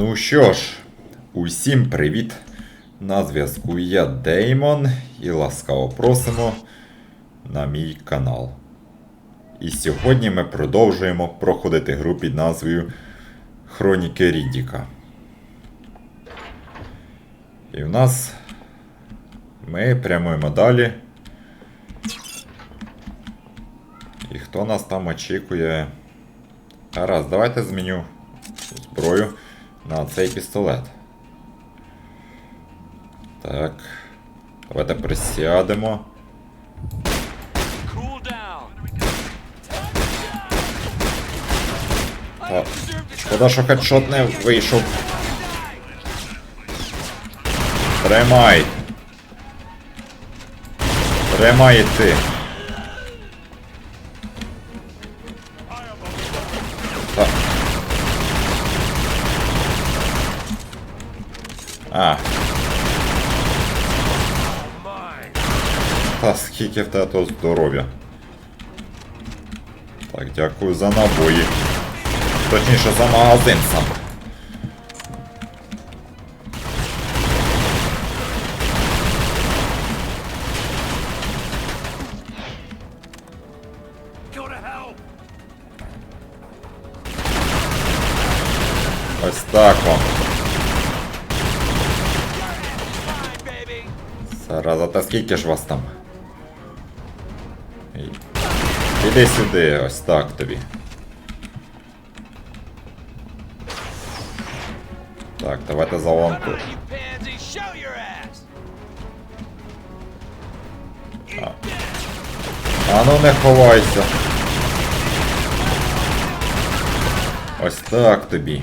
Ну що ж, усім привіт! На зв'язку я Деймон і ласкаво просимо на мій канал. І сьогодні ми продовжуємо проходити гру під назвою Хроніки Рідіка. І в нас ми прямуємо далі. І хто нас там очікує? Гаразд, давайте зміню зброю на цей пістолет. Так. Давайте присядемо. Cool. Та, шкода, що хедшот не вийшов. Тримай. Тримай ти. А. Та скільки в тебе здоров'я. Так, дякую за набої. Точніше за магазин сам. Зараза, та скільки ж вас там? Іди сюди, ось так тобі. Так, давайте за ass. А ну не ховайся. Ось так тобі.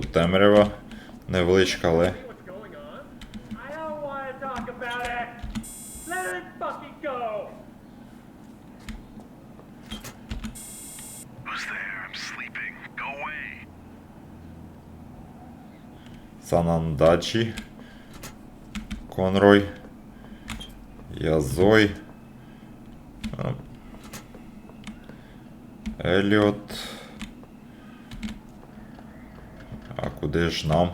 sleeping. Go away. Санандачі. Конрой. Язой. А. Еліот. Куди ж нам?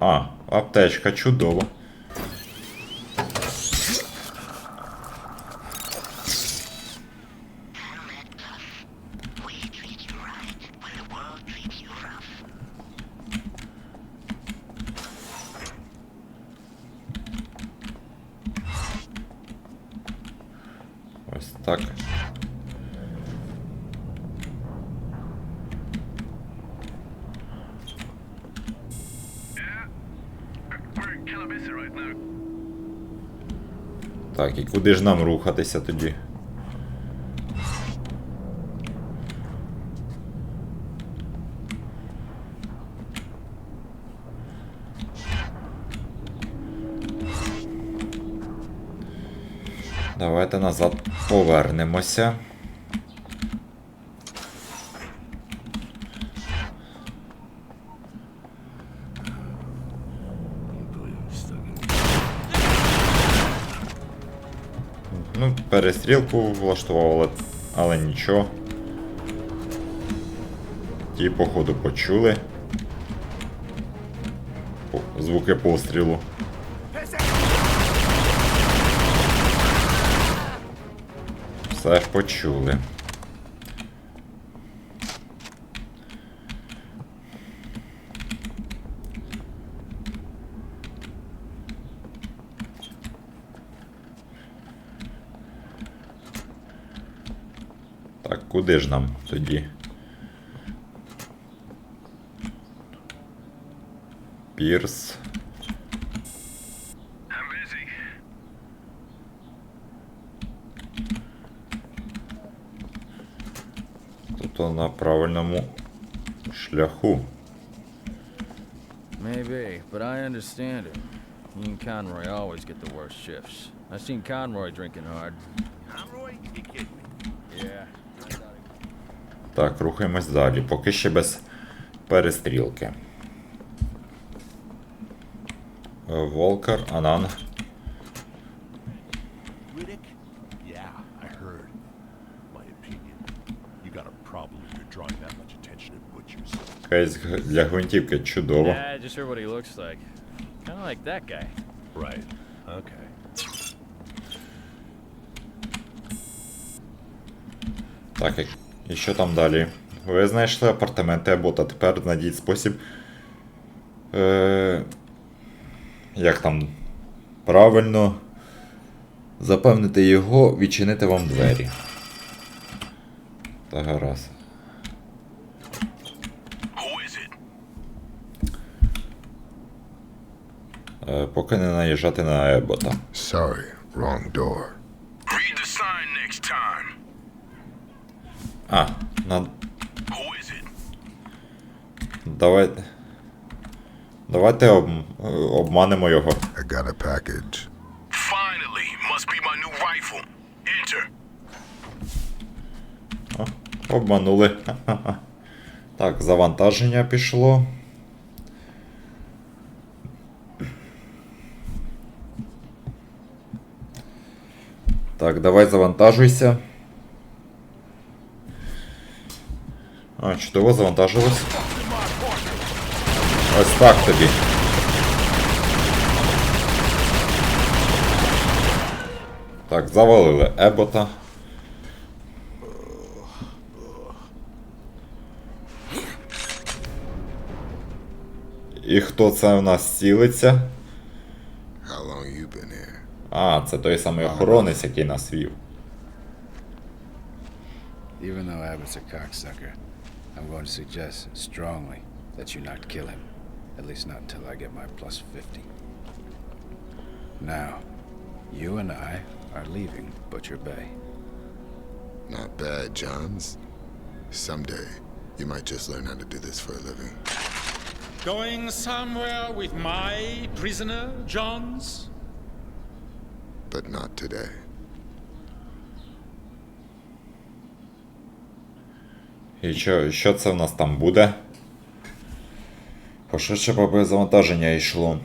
А, аптечка, чудово. We treat Так, і куди ж нам рухатися тоді? Давайте назад повернемося. Ну, перестрілку влаштували, але, нічого. Ті, походу, почули. По- Звуки пострілу. Все ж почули. Так, куди ж нам тоді? Пірс. Тут на правильному шляху. Maybe, but I understand him. He and Conroy always get the worst shifts. I've seen Conroy drinking hard. Conroy? You kidding me? Yeah. Так, рухаємось далі. Поки ще без перестрілки. Е, Волкер, Анан. Кейс для гвинтівки чудово. Так, і- що там далі? Ви знайшли апартаменти Ебота. Тепер знайдіть спосіб. Е, як там правильно запевнити його, відчинити вам двері. Та гаразд. Е, поки не наїжджати на Ебота. Sorry, wrong door. Read the sign next time. А, на, Who is it? давайте. Давайте об, обманемо його. I got a package. Finally, must be my new rifle. Enter. О, обманули. Так, завантаження пішло. Так, давай завантажуйся. А, чудово завантажилось. Ось так тобі. Так, завалили Ебота. І хто це у нас цілиться? А, це той самий охоронець, який нас вів. Even though Abbott's a cocksucker, I'm going to suggest strongly that you not kill him. At least not until I get my plus 50. Now, you and I are leaving Butcher Bay. Not bad, Johns. Someday, you might just learn how to do this for a living. Going somewhere with my prisoner, Johns? But not today. І що, що це в нас там буде? Пошвидше поби завантаження йшло.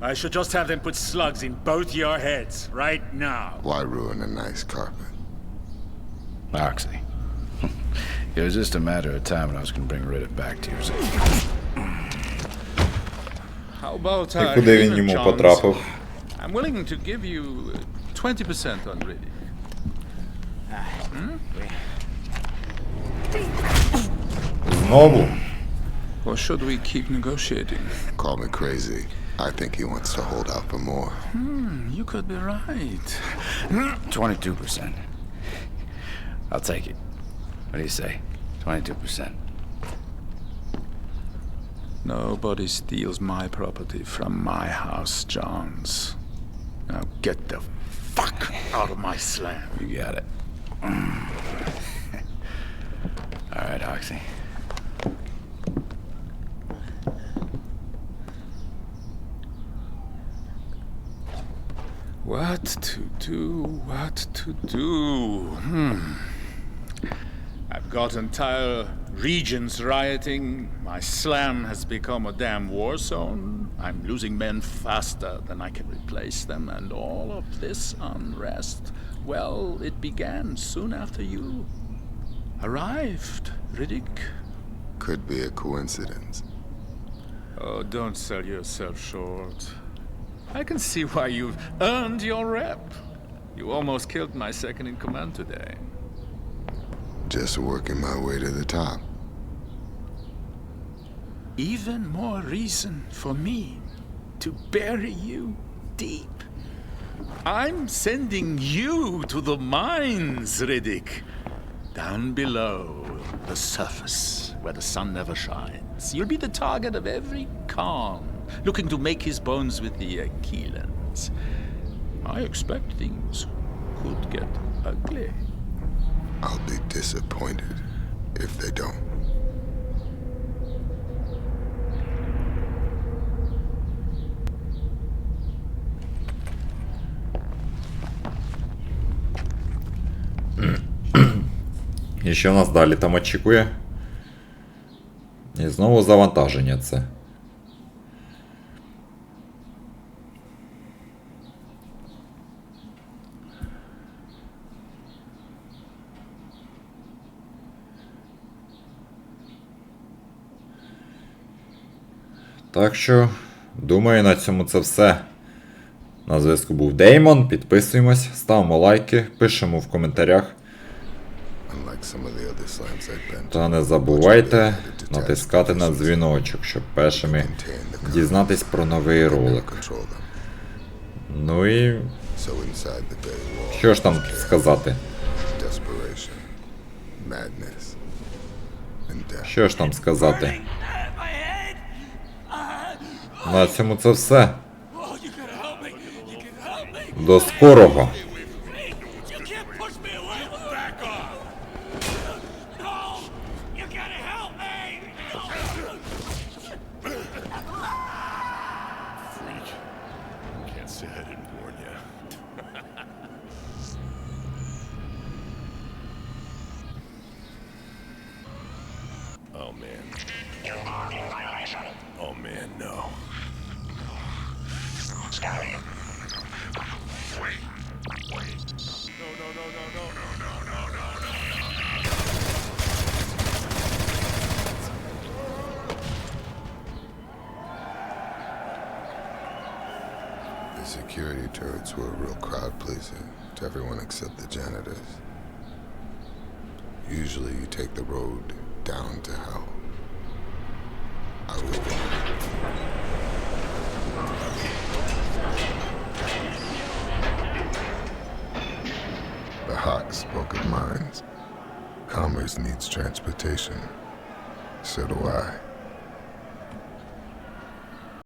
I should just have them put slugs in both your heads right now. Why ruin a nice carpet? Oxy. it was just a matter of time when I was going to bring Riddick back to you. So How about І I куди він dinner, йому Johns? потрапив? I'm willing to give you uh, 20% on Riddick. Знову? Or should we keep negotiating? Call me crazy. I think he wants to hold out for more. You could be right. 22%. I'll take it. What do you say? 22%. Nobody steals my property from my house, Johns. Now get the fuck out of my slam. You got it. All right, Oxy. What to do? What to do? Hmm. I've got entire regions rioting. My slam has become a damn war zone. I'm losing men faster than I can replace them, and all of this unrest, well, it began soon after you arrived, Riddick. Could be a coincidence. Oh, don't sell yourself short. I can see why you've earned your rep. You almost killed my second in command today. Just working my way to the top. Even more reason for me to bury you deep. I'm sending you to the mines, Riddick. Down below, the surface, where the sun never shines. You'll be the target of every Khan looking to make his bones with the Aquilans. I expect things could get ugly. I'll be disappointed if they don't. І що нас далі там очікує? І знову завантаження це. Так що, думаю, на цьому це все. На зв'язку був Деймон. Підписуємось, ставимо лайки, пишемо в коментарях. Та не забувайте натискати на дзвіночок, щоб першими дізнатись про новий ролик. Ну і що ж там сказати? Що ж там сказати? На цьому це все. До you Oh man, no. The security turrets were a real crowd pleaser to everyone except the janitors. Usually you take the road down to hell. The Hawk spoke of mines. Commerce needs transportation. So do I.